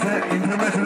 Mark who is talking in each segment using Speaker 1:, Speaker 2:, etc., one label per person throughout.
Speaker 1: Hamza Emre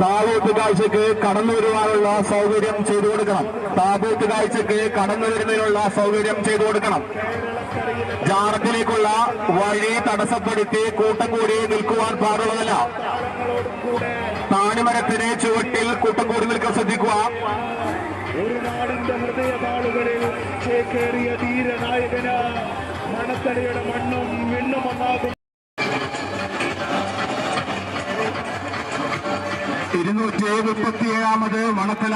Speaker 2: താബൂത്ത് കാഴ്ചക്ക് കടന്നു വരുവാനുള്ള സൗകര്യം ചെയ്തു കൊടുക്കണം. താബൂത്ത് കാഴ്ചക്ക് കടന്നു വരുന്നതിനുള്ള സൗകര്യം ചെയ്തു കൊടുക്കണം. ജാറത്തിലേക്കുള്ള വഴി തടസ്സപ്പെടുത്തി കൂട്ടം കൂടി നിൽക്കുവാൻ പാടുള്ളതല്ല. താണിമരത്തിന് ചുവട്ടിൽ കൂട്ടം കൂടി നിൽക്കാൻ ശ്രദ്ധിക്കുക.
Speaker 1: ഒരു നാടിന്റെ ഹൃദയതാളുകളിൽ ചേക്കേറിയ ധീരനായകന്. മണ്ണും വിണ്ണും
Speaker 2: ഇരുന്നൂറ്റി മുപ്പത്തിയേഴാമത് മണത്തല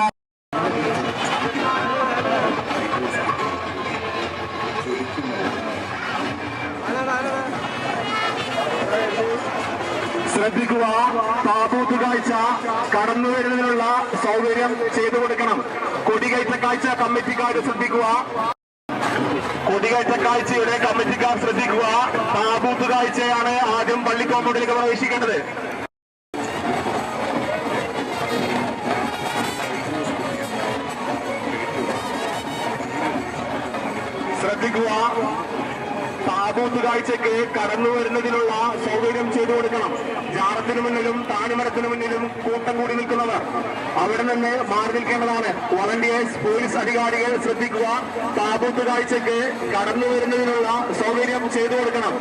Speaker 2: ശ്രദ്ധിക്കുക താബൂത്ത് കാഴ്ച കടന്നു വരുന്നതിനുള്ള സൗകര്യം ചെയ്തു കൊടുക്കണം. കൊടികയറ്റ കാഴ്ച കമ്മിറ്റിക്കാർ ശ്രദ്ധിക്കുക. കൊടികയറ്റ കാഴ്ചയുടെ കമ്മിറ്റിക്കാർ ശ്രദ്ധിക്കുക. താബൂത്ത് കാഴ്ചയാണ് ആദ്യം പള്ളിക്കോമ്പൗണ്ടിലേക്ക് പ്രവേശിക്കേണ്ടത്. ശ്രദ്ധിക്കുക താബൂത്ത് കാഴ്ചക്ക് കടന്നു വരുന്നതിനുള്ള സൗകര്യം ചെയ്തു കൊടുക്കണം. ജാറത്തിന് മുന്നിലും താണിമരത്തിന് മുന്നിലും കൂട്ടം കൂടി നിൽക്കുന്നവർ അവിടെ നിന്ന് മാറി നിൽക്കേണ്ടതാണ്. വളണ്ടിയേഴ്സ് പോലീസ് അധികാരികൾ ശ്രദ്ധിക്കുക. താബൂത്ത് കാഴ്ചക്ക് കടന്നു വരുന്നതിനുള്ള സൗകര്യം ചെയ്തു കൊടുക്കണം.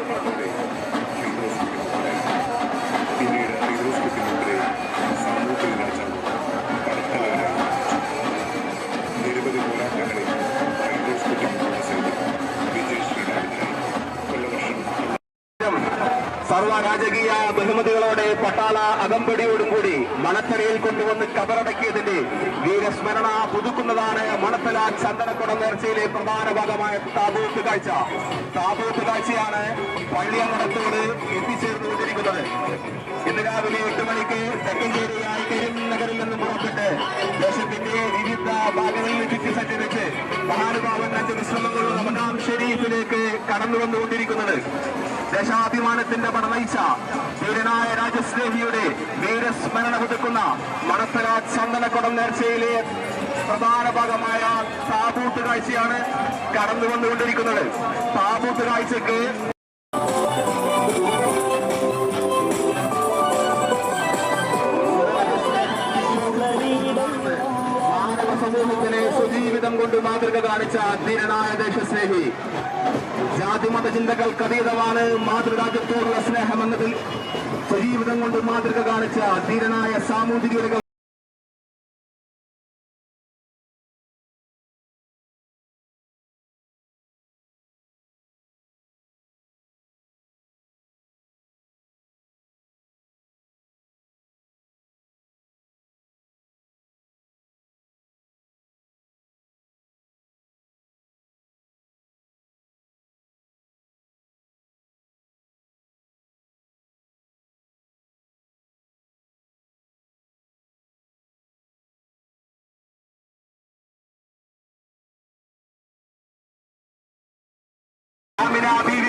Speaker 2: സർവ രാജകീയ ബഹുമതികളോടെ പട്ടാള അകമ്പടിയോടും കൂടി മണത്തലയിൽ കൊണ്ടുവന്ന് കബറടക്കിയതിന്റെ വീരസ്മരണ പുതുക്കുന്നതാണ് മണത്തല ചന്ദനക്കുടം നേർച്ചയിലെ പ്രധാന ഭാഗമായ താബൂത്ത് കാഴ്ച. താബൂത്ത് കാഴ്ചയാണ് പള്ളിയങ്ങടത്തോട് എത്തിച്ചേർന്നുകൊണ്ടിരിക്കുന്നത്. ഇന്ന് രാവിലെ എട്ട് മണിക്ക് തെക്കഞ്ചേരിയായി നഗറിൽ നിന്ന് പുറപ്പെട്ട് ദേശത്തിന്റെ വിവിധ ഭാഗങ്ങളിൽ ചുറ്റി സഞ്ചരിച്ച് മഹാനുഭാവൻ അഞ്ച് വിശ്രമങ്ങളും റമദാൻ ഷെരീഫിലേക്ക് കടന്നു വന്നുകൊണ്ടിരിക്കുന്നത് ദേശാഭിമാനത്തിന്റെ പടനയിച്ച ധീരനായ രാജസ്നേഹിയുടെ വീരസ്മരണ പുതുക്കുന്ന മണത്തല ചന്ദനക്കുടം നേർച്ചയിലെ പ്രധാന ഭാഗമായ താബൂത്ത് കാഴ്ചയാണ് കടന്നു വന്നുകൊണ്ടിരിക്കുന്നത് താബൂത്ത് കാഴ്ചക്ക് സമൂഹത്തിന് സുജീവിതം കൊണ്ട് മാതൃക കാണിച്ച ധീരനായ ദേശസ്നേഹി ജാതിമത ചിന്തകൾക്ക് അതീതമാണ് മാതൃരാജ്യത്തോടുള്ള സ്നേഹമെന്നതിൽ സജീവിതം കൊണ്ട് മാതൃക കാണിച്ച ധീരനായ സാമൂതിരിയുടെ Bobby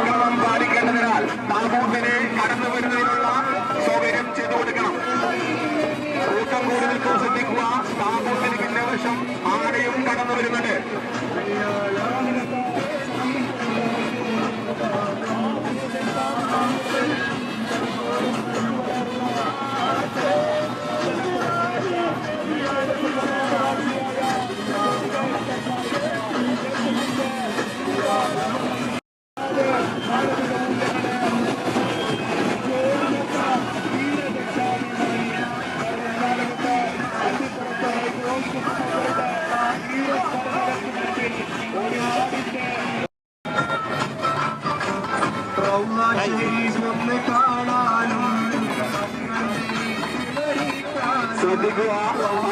Speaker 2: ശ്രദ്ധിക്കുക.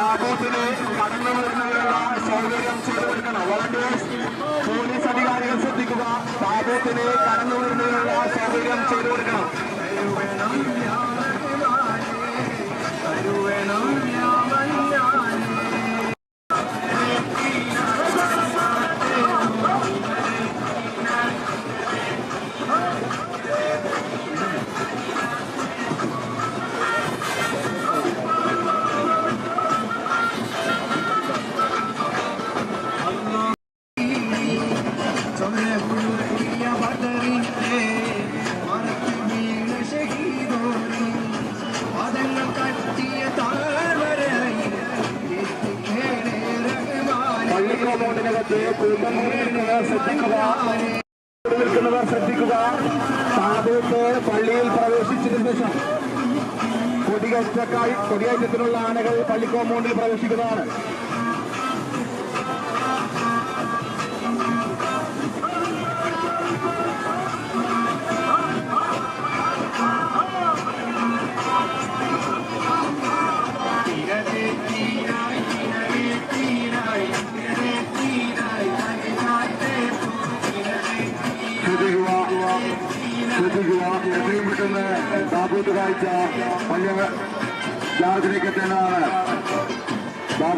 Speaker 2: ആഘോഷത്തിന് കടന്നു വരുന്നതിനുള്ള സൗകര്യം ചെയ്തു കൊടുക്കണം. വളണ്ടിയേഴ്സ് പോലീസ് അധികാരികൾ ശ്രദ്ധിക്കുക. ആഘോഷത്തിന് കടന്നു വരുന്നതിനുള്ള സൗകര്യം ചെയ്തു കൊടുക്കണം. ശ്രദ്ധിക്കുക നിൽക്കുന്നവർ ശ്രദ്ധിക്കുക താപൂത്ത് പള്ളിയിൽ പ്രവേശിച്ചതിന് ശേഷം കൊടികയറ്റക്കായി കൊടികയറ്റത്തിനുള്ള ആനകൾ പള്ളി കോമ്പൗണ്ടിൽ പ്രവേശിക്കുന്നതാണ്.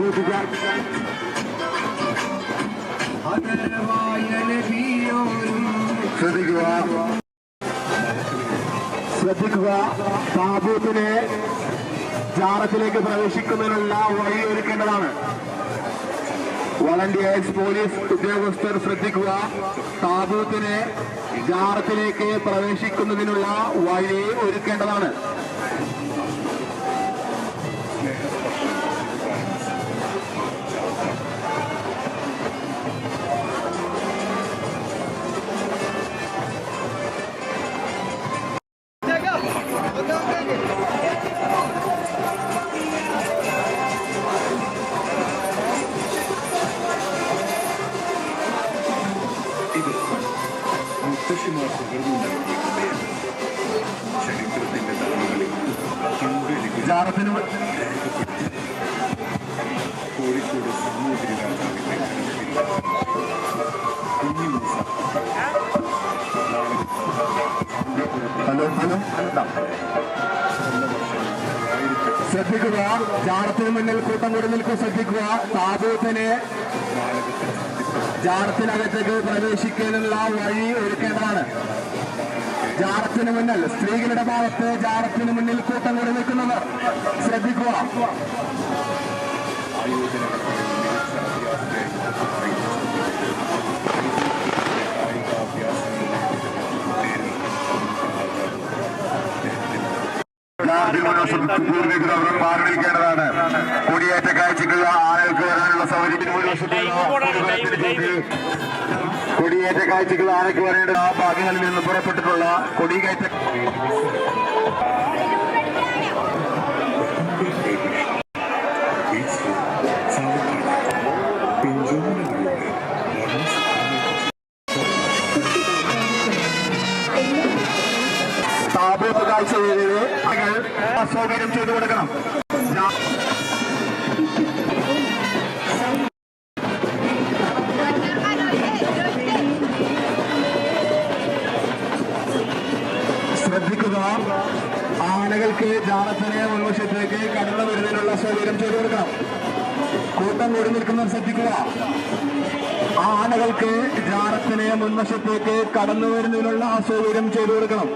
Speaker 2: കാഴ്ച ശ്രദ്ധിക്കുക. ശ്രദ്ധിക്കുക താബൂത്തിനെ ജാറത്തിലേക്ക് പ്രവേശിക്കുന്നതിനുള്ള വഴി ഒരുക്കേണ്ടതാണ്. വളണ്ടിയേഴ്സ് പോലീസ് ഉദ്യോഗസ്ഥർ ശ്രദ്ധിക്കുക. താബൂത്തിനെ ജാറത്തിലേക്ക് പ്രവേശിക്കുന്നതിനുള്ള വഴി ഒരുക്കേണ്ടതാണ്.
Speaker 3: കുഞ്ഞിമൂസ
Speaker 2: ഹലോ ഹലോ ശ്രദ്ധിക്കുക ജാടത്തിന് മുന്നിൽ കൂട്ടം കൂടി നിൽക്കും ശ്രദ്ധിക്കുക. താബൂത്തിനെ ജാടത്തിനകത്തേക്ക് പ്രവേശിക്കാനുള്ള വഴി ഒരുക്കേണ്ടതാണ്. ജാറത്തിന് മുന്നിൽ സ്ത്രീകളുടെ ഭാഗത്ത് ജാറത്തിന് മുന്നിൽ കൂട്ടം കൂടി നിൽക്കുന്നവർ ശ്രദ്ധിക്കുക. ാണ് മാറി നിൽക്കേണ്ടതാണ് കൊടിയേറ്റ കാഴ്ചയ്ക്ക് ആളുകൾക്ക് വരാനുള്ള സൗകര്യം. കൊടിയേറ്റ കാഴ്ചകൾ ആനയ്ക്ക് വരേണ്ട ആ ഭാഗങ്ങളിൽ നിന്ന് പുറപ്പെട്ടിട്ടുള്ള കൊടികയറ്റ സൗകര്യം ചെയ്തു കൊടുക്കണം ശ്രദ്ധിക്കുക ആനകൾക്ക് ജാറത്തിനെ ഉൾവശത്തേക്ക് കടന്നു വരുന്നതിനുള്ള സൗകര്യം ചെയ്തു കൊടുക്കണം കൂട്ടം കൂടി നിൽക്കുന്നവർ ശ്രദ്ധിക്കുക. ആനകൾക്ക് ജാലത്തിനെ മുൻവശത്തേക്ക് കടന്നു വരുന്നതിനുള്ള സൗകര്യം ചെയ്തു കൊടുക്കണം.